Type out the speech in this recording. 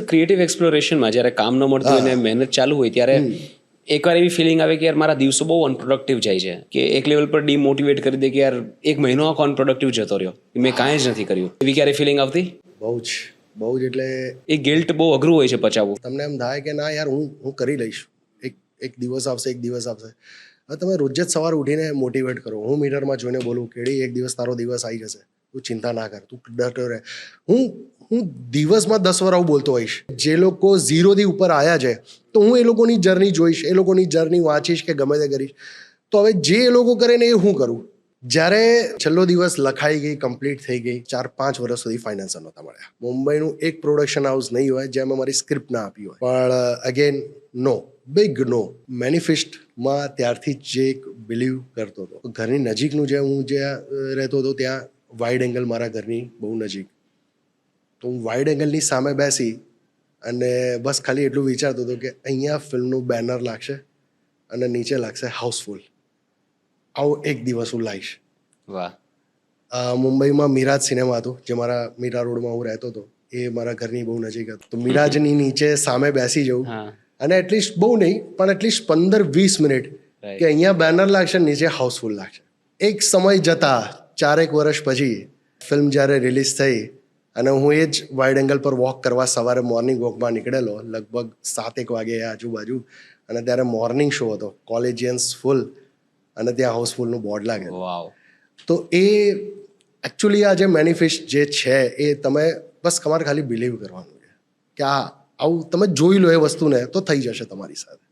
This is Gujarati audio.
ક્રિએટિવ એક્સપ્લોરેશનમાં જ્યારે કામ ન મળતું અને મહેનત ચાલુ હોય ત્યારે એકવાર એવી ફિલિંગ આવે કે યાર મારા દિવસો બહુ અનપ્રોડક્ટિવ જાય છે કે એક લેવલ પર ડીમોટિવેટ કરી દે કે યાર એક મહિનો આખો અનપ્રોડક્ટિવ જતો રહ્યો. મેં કાંઈ જ નથી કર્યું. એવી ક્યારે ફિલિંગ આવતી? બહુ જ. બહુ જ એટલે એ ગિલ્ટ બહુ અઘરું હોય છે પચાવવું. તમને એમ થાય કે ના યાર હું હું કરી લઈશ. એક એક દિવસ આવશે એક દિવસ આવશે. હવે તમે રોજ જ સવાર ઉઠીને મોટિવેટ કરો. હું મીટરમાં જોઈને બોલું કેડી એક દિવસ તારો દિવસ આવી જશે. તું ચિંતા ના કર. તું ડરતો રહે. હું હું દિવસમાં દસ વાર આવું બોલતો હોઈશ. જે લોકો ઝીરોથી ઉપર આવ્યા છે, તો હું એ લોકોની જર્ની જોઈશ, એ લોકોની જર્ની વાંચીશ કે ગમે તે કરીશ. તો હવે જે એ લોકો કરે ને એ હું કરું? જ્યારે છેલ્લો દિવસ લખાઈ ગઈ કમ્પ્લીટ થઈ ગઈ, ચાર પાંચ વર્ષ સુધી ફાઇનાન્સર નહોતા મળ્યા. મુંબઈનું એક પ્રોડક્શન હાઉસ નહીં હોય, જેમાં મારી સ્ક્રિપ્ટ ના આપી હોય. પણ અગેન નો બિગ નો મેનિફેસ્ટમાં ત્યારથી જે એક બિલીવ કરતો હતો. ઘરની નજીકનું જે હું જ્યાં રહેતો હતો, ત્યાં વાઇડ એંગલ મારા ઘરની બહુ નજીક. તો હું વાઇડ એંગલની સામે બેસી અને બસ ખાલી એટલું વિચારતો હતો કે અહીંયા ફિલ્મનું બેનર લાગશે અને નીચે લાગશે હાઉસફુલ આવો એક દિવસ હું લાવીશ વાહ. મુંબઈમાં મિરાજ સિનેમા હતું જે મારા મીરા રોડમાં હું રહેતો હતો. એ મારા ઘરની બહુ નજીક હતું. તો મિરાજની નીચે સામે બેસી જવું. અને એટલીસ્ટ બહુ નહીં પણ એટલીસ્ટ પંદર વીસ મિનિટ કે અહીંયા બેનર લાગશે નીચે હાઉસફુલ લાગશે. એક સમય જતા ચારેક વર્ષ પછી ફિલ્મ જ્યારે રિલીઝ થઈ અને હું એ જ વાઇડ એંગલ પર વોક કરવા સવારે મોર્નિંગ વોકમાં નીકળેલો લગભગ સાતેક વાગે આજુબાજુ. અને ત્યારે મોર્નિંગ શો હતો કોલેજિયન્સ ફૂલ અને ત્યાં હાઉસફુલનું બોર્ડ લાગેલું તો એ એકચ્યુઅલી આ જે મેનિફેસ્ટ જે છે એ તમે બસ તમારે ખાલી બિલીવ કરવાનું છે. કે આ આવું તમે જોઈ લો એ વસ્તુને તો થઈ જશે તમારી સાથે.